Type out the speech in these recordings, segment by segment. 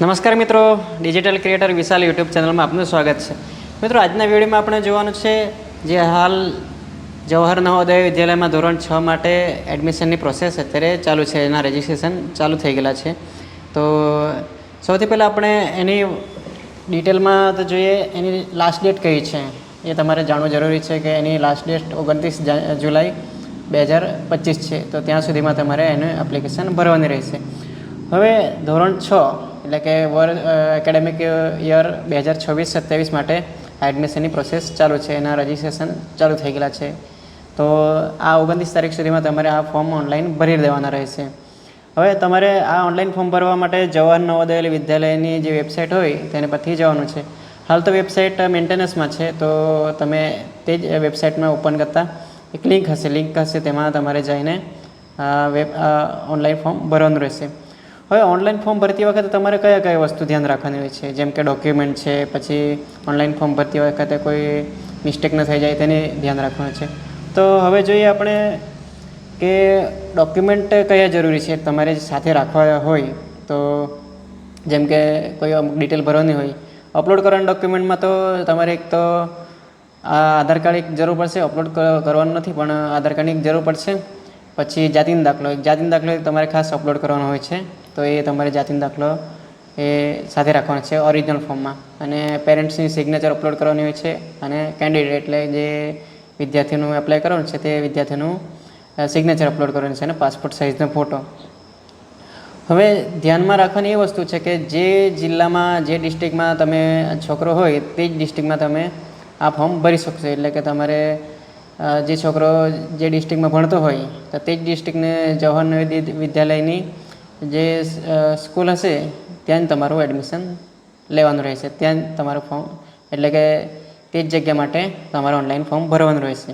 નમસ્કાર મિત્રો digital creator વિશાલ YouTube ચેનલમાં આપનું સ્વાગત છે. મિત્રો, આજના વિડીયોમાં આપણે જોવાનું છે જે હાલ જવાહર નવોદય વિદ્યાલયમાં ધોરણ છ માટે એડમિશનની પ્રોસેસ અત્યારે ચાલુ છે, એના રજિસ્ટ્રેશન ચાલુ થઈ ગયેલા છે. તો સૌથી પહેલાં આપણે એની ડિટેલમાં તો જોઈએ, એની લાસ્ટ ડેટ કઈ છે? એ તમારે જાણવું જરૂરી છે કે એની લાસ્ટ ડેટ ઓગણત્રીસ જુલાઈ બે હજાર પચીસ છે. તો ત્યાં સુધીમાં તમારે એનું એપ્લિકેશન ભરવાની રહેશે. હવે ધોરણ છ એટલે કે વર એકેડેમિક યર બે હજાર છવ્વીસ સત્યાવીસ માટે એડમિશનની પ્રોસેસ ચાલુ છે. એના રજિસ્ટ્રેશન ચાલુ થઈ ગયેલા છે. તો આ ઓગણત્રીસ તારીખ સુધીમાં તમારે આ ફોર્મ ઓનલાઈન ભરી દેવાના રહેશે. હવે તમારે આ ઓનલાઈન ફોર્મ ભરવા માટે જવાહર નવોદય વિદ્યાલયની જે વેબસાઇટ હોય, તેને પરથી જવાનું છે. હાલ તો વેબસાઇટ મેન્ટેનન્સમાં છે, તો તમે તે જ વેબસાઇટમાં ઓપન કરતાં એક લિંક હશે. લિંક હશે, તેમાં તમારે જઈને વેબ ઓનલાઈન ફોર્મ ભરવાનું રહેશે. હવે ઓનલાઈન ફોર્મ ભરતી વખતે તમારે કયા કયા વસ્તુ ધ્યાન રાખવાની હોય છે? જેમ કે ડોક્યુમેન્ટ છે, પછી ઓનલાઈન ફોર્મ ભરતી વખતે કોઈ મિસ્ટેક ન થઈ જાય તેને ધ્યાન રાખવાનું છે. તો હવે જોઈએ આપણે કે ડોક્યુમેન્ટ કયા જરૂરી છે? તમારે સાથે રાખવા હોય, તો જેમ કે કોઈ અમુક ડિટેલ ભરવાની હોય અપલોડ કરવાના ડોક્યુમેન્ટમાં તો તમારે એક તો આ આધાર કાર્ડ એક જરૂર પડશે અપલોડ કરવાનું નથી, પણ આધાર કાર્ડની એક જરૂર પડશે. પછી જાતિનો દાખલો જાતિનો દાખલો તમારે ખાસ અપલોડ કરવાનો હોય છે. તો એ તમારે જાતિનો દાખલો એ સાથે રાખવાનો છે ઓરિજિનલ ફોર્મમાં અને પેરેન્ટ્સની સિગ્નેચર અપલોડ કરવાની હોય છે અને કેન્ડિડેટ એટલે જે વિદ્યાર્થીનું એપ્લાય કરવાનું છે તે વિદ્યાર્થીનું સિગ્નેચર અપલોડ કરવાનું છે અને પાસપોર્ટ સાઇઝનો ફોટો હવે ધ્યાનમાં રાખવાની એ વસ્તુ છે કે જે જિલ્લામાં, જે ડિસ્ટ્રિક્ટમાં તમે છોકરો હોય તે જ ડિસ્ટ્રિક્ટમાં તમે આ ફોર્મ ભરી શકશો. એટલે કે તમારે જે છોકરો જે ડિસ્ટ્રિક્ટમાં ભણતો હોય, તો તે જ ડિસ્ટ્રિક્ટને જવાહર નવોદય વિદ્યાલયની જે સ્કૂલ હશે, ત્યાં જ તમારું એડમિશન લેવાનું રહેશે. ત્યાં જ તમારું ફોર્મ એટલે કે તે જ જગ્યા માટે તમારે ઓનલાઈન ફોર્મ ભરવાનું રહેશે.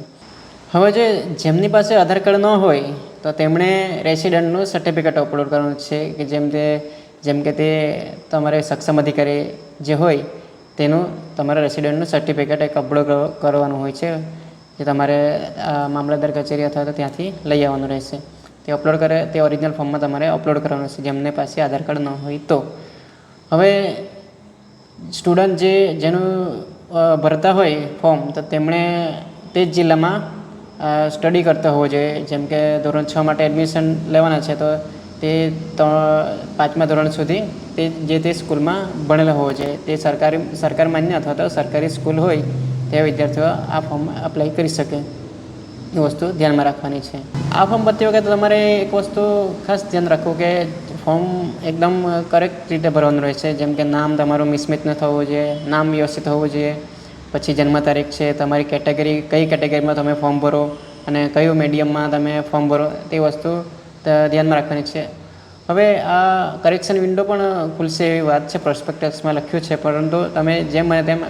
હવે જે જેમની પાસે આધાર કાર્ડ ન હોય, તો તેમણે રેસિડન્ટનું સર્ટિફિકેટ અપલોડ કરવાનું છે, કે જેમ તે, જેમ કે તે તમારે સક્ષમ અધિકારી જે હોય, તેનું તમારે રેસિડન્ટનું સર્ટિફિકેટ એક અપલોડ કરવાનું હોય છે, જે તમારે મામલતદાર કચેરી અથવા તો ત્યાંથી લઈ આવવાનું રહેશે. તે અપલોડ કરે, તે ઓરિજિનલ ફોર્મમાં તમારે અપલોડ કરવાનું છે, જેમને પાસે આધાર કાર્ડ ન હોય તો. હવે સ્ટુડન્ટ જે જેનું ભરતા હોય ફોર્મ તો તેમણે તે જ જિલ્લામાં સ્ટડી કરતા હોવો જોઈએ. જેમ કે ધોરણ છ માટે એડમિશન લેવાના છે, તો તે પાંચમા ધોરણ સુધી તે જે તે સ્કૂલમાં ભણેલો હોવો જોઈએ. તે સરકારી, સરકાર માન્ય અથવા તો સરકારી સ્કૂલ હોય તે વિદ્યાર્થીઓ આ ફોર્મ અપ્લાય કરી શકે. વસ્તુ ધ્યાનમાં રાખવાની છે. આ ફોર્મ ભરતી વખતે તમારે એક વસ્તુ ખાસ ધ્યાન રાખવું કે ફોર્મ એકદમ કરેક્ટ રીતે ભરવાનું રહે છે જેમ કે નામ તમારું મિસમિત ન થવું જોઈએ, નામ વ્યવસ્થિત હોવું જોઈએ, પછી જન્મ તારીખ છે, તમારી કેટેગરી કઈ કેટેગરીમાં તમે ફોર્મ ભરો અને કયું મીડિયમમાં તમે ફોર્મ ભરો, તે વસ્તુ ધ્યાનમાં રાખવાની છે. હવે આ કરેક્શન વિન્ડો પણ ખુલશે એવી વાત છે પ્રોસ્પેક્ટસમાં લખ્યું છે, પરંતુ તમે જેમ મને તેમ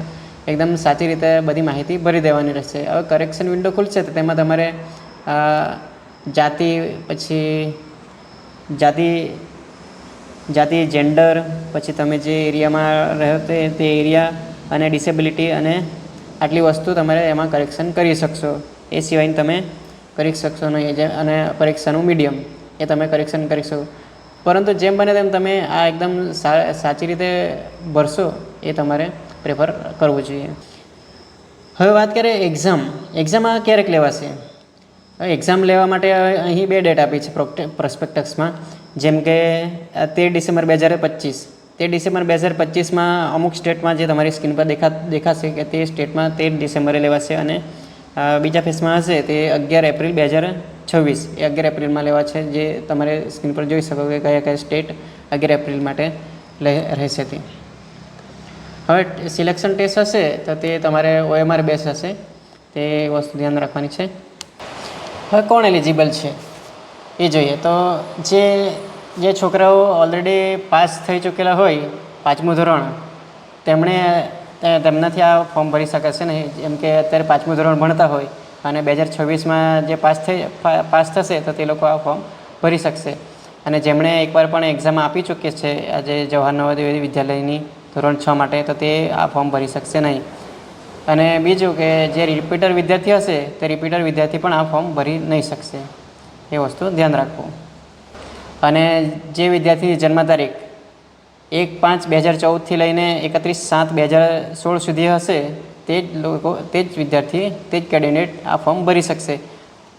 એકદમ સાચી રીતે બધી માહિતી ભરી દેવાની રહેશે. હવે કરેક્શન વિન્ડો ખુલશે તો તેમાં તમારે જાતિ, પછી જાતિ જાતિ જેન્ડર પછી તમે જે એરિયામાં રહ્યો તે તે એરિયા અને ડિસેબિલિટી અને આટલી વસ્તુ તમારે એમાં કરેક્શન કરી શકશો. એ સિવાય તમે કરી શકશો નહીં. જે, અને પરીક્ષાનું મીડિયમ એ તમે કરેક્શન કરી શકો. પરંતુ જેમ બને તેમ તમે આ એકદમ સાચી રીતે ભરશો એ તમારે પ્રેફર કરવું જોઈએ? હવે વાત કરીએ એક્ઝામ એક્ઝામ આ ક્યારેક લેવાશે? એક્ઝામ લેવા માટે અહીં બે ડેટ આપી છે પ્રોસ્પેક્ટસમાં જેમ કે તેર ડિસેમ્બર બે હજાર પચીસ. તેર ડિસેમ્બર બે હજાર પચીસમાં અમુક સ્ટેટમાં જે તમારી સ્ક્રીન પર દેખા, દેખાશે કે તે સ્ટેટમાં તેર ડિસેમ્બરે લેવાશે અને બીજા ફેસમાં હશે તે અગિયાર એપ્રિલ બે હજાર છવ્વીસ. એ અગિયાર એપ્રિલમાં લેવા છે જે તમારે સ્ક્રીન પર જોઈ શકો કે કયા કયા સ્ટેટ અગિયાર એપ્રિલ માટે રહેશે તે. હવે સિલેક્શન ટેસ્ટ હશે તો તે તમારે ઓએમઆર બેસ હશે. તે વસ્તુ ધ્યાન રાખવાની છે. હવે કોણ એલિજિબલ છે? એ જોઈએ. તો જે જે છોકરાઓ ઓલરેડી પાસ થઈ ચૂકેલા હોય, પાંચમું ધોરણ, તેમણે તેમનાથી આ ફોર્મ ભરી શકાશે નહીં. જેમ કે અત્યારે પાંચમું ધોરણ ભણતા હોય અને બે હજાર છવ્વીસમાં જે પાસ થઈ પાસ થશે, તો તે લોકો આ ફોર્મ ભરી શકશે. અને જેમણે એકવાર પણ એક્ઝામ આપી ચૂકી છે, આજે જવાહર નવોદય વિદ્યાલયની ધોરણ છ માટે, તો તે આ ફોર્મ ભરી શકશે નહીં. અને બીજું કે જે રિપીટર વિદ્યાર્થી હશે, તે રિપીટર વિદ્યાર્થી પણ આ ફોર્મ ભરી નહીં શકશે. એ વસ્તુ ધ્યાન રાખવું. અને જે વિદ્યાર્થીની જન્મ તારીખ એક પાંચ બે હજાર ચૌદથી લઈને એકત્રીસ સાત બે હજાર સોળ સુધી હશે, તે જ લોકો, તે જ વિદ્યાર્થી, તે જ કેન્ડિડેટ આ ફોર્મ ભરી શકશે.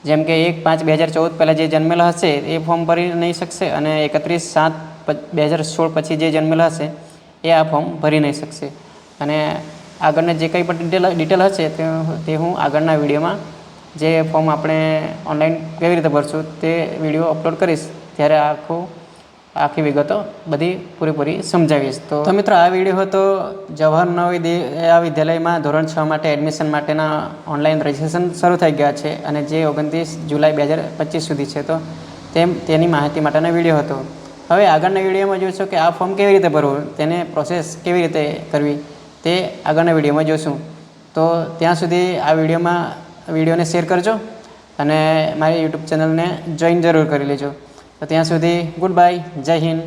જેમ કે એક પાંચ બે હજાર ચૌદ પહેલાં જે જન્મેલા હશે, એ ફોર્મ ભરી નહીં શકશે અને એકત્રીસ સાત બે હજાર સોળ પછી જે જન્મેલા હશે એ આ ફોર્મ ભરી નહીં શકશે. અને આગળના જે કંઈ પણ ડિટેલ ડિટેલ હશે તે હું આગળના વિડીયોમાં જે ફોર્મ આપણે ઓનલાઈન કેવી રીતે ભરશું તે વીડિયો અપલોડ કરીશ. ત્યારે આખું, આખી વિગતો બધી પૂરેપૂરી સમજાવીશ. તો તો મિત્રો, આ વીડિયો હતો જવાહર નવોદય વિદ્યાલયમાં ધોરણ છ માટે એડમિશન માટેના ઓનલાઈન રજિસ્ટ્રેશન શરૂ થઈ ગયા છે. અને જે ઓગણત્રીસ જુલાઈ બે હજાર પચીસ સુધી છે, તો તેમ, તેની માહિતી માટેનો વીડિયો હતો. હવે આગળના વિડીયોમાં જોઈશું કે આ ફોર્મ કેવી રીતે ભરવું, તેને પ્રોસેસ કેવી રીતે કરવી, તે આગળના વિડીયોમાં જોઈશું. તો ત્યાં સુધી આ વિડીયોમાં, વિડીયોને શેર કરજો અને મારી યુટ્યુબ ચેનલને જોઈન જરૂર કરી લેજો. તો ત્યાં સુધી ગુડ બાય જય હિન્દ.